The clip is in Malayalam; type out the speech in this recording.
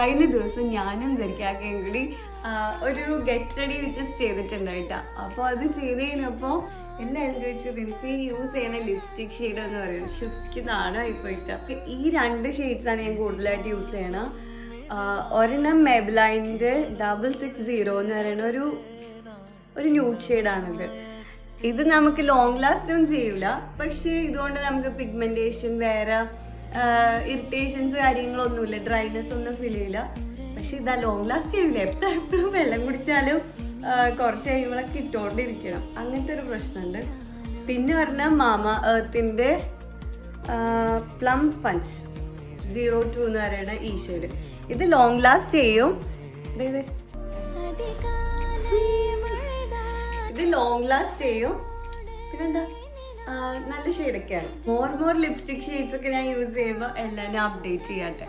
കഴിഞ്ഞ ദിവസം ഞാനും ധരിക്കാക്കയും കൂടി ഒരു ഗെറ്റ് റെഡി വിത്ത് ചെയ്തിട്ടുണ്ടായിട്ടാ അപ്പോൾ അത് ചെയ്ത് കഴിഞ്ഞപ്പോൾ എല്ലാവരും ചോദിച്ചു റിൻസി യൂസ് ചെയ്യുന്ന ലിപ്സ്റ്റിക് ഷെയ്ഡ് എന്ന് പറയുന്നത് ശുക്കിതാണ് പോയിട്ട് അപ്പോൾ ഈ രണ്ട് ഷെയ്ഡ്സാണ് ഞാൻ കൂടുതലായിട്ട് യൂസ് ചെയ്യണം. ഒരെണ്ണം മെബ്ലൈന്റെ ഡബിൾ സിക്സ് സീറോ എന്ന് പറയുന്ന ഒരു ഒരു ന്യൂഡ് ഷെയ്ഡാണിത് ഇത് നമുക്ക് ലോങ് ലാസ്റ്റ് ഒന്നും ചെയ്യില്ല പക്ഷേ ഇതുകൊണ്ട് നമുക്ക് പിഗ്മെന്റേഷൻ വേറെ ഇറിറ്റേഷൻസ് കാര്യങ്ങളൊന്നുമില്ല. ഡ്രൈനെസ് ഒന്നും ഫീൽ ചെയ്യില്ല. പക്ഷെ ഇതാ ലോങ് ലാസ്റ്റ് ചെയ്യില്ല എപ്പോഴും എപ്പോഴും വെള്ളം കുടിച്ചാലും കുറച്ച് കഴിയുമ്പോഴൊക്കെ ഇട്ടുകൊണ്ടിരിക്കണം അങ്ങനത്തെ ഒരു പ്രശ്നമുണ്ട്. പിന്നെ പറഞ്ഞാൽ മാമ എർത്തിന്റെ പ്ലം പഞ്ച് സീറോ ടു എന്ന് പറയുന്ന ഈ ഇത് ലോങ് ലാസ്റ്റ് ചെയ്യും. ഇത് ലോങ് ലാസ്റ്റ് ചെയ്യും. പിന്നെന്താ? നല്ല ഷെയ്ഡൊക്കെയാണ് മോർ മോർ ലിപ്സ്റ്റിക് ഷെയ്ഡ്സ് ഒക്കെ ഞാൻ യൂസ് ചെയ്യുമ്പോൾ എല്ലാവരും അപ്ഡേറ്റ് ചെയ്യാട്ടെ.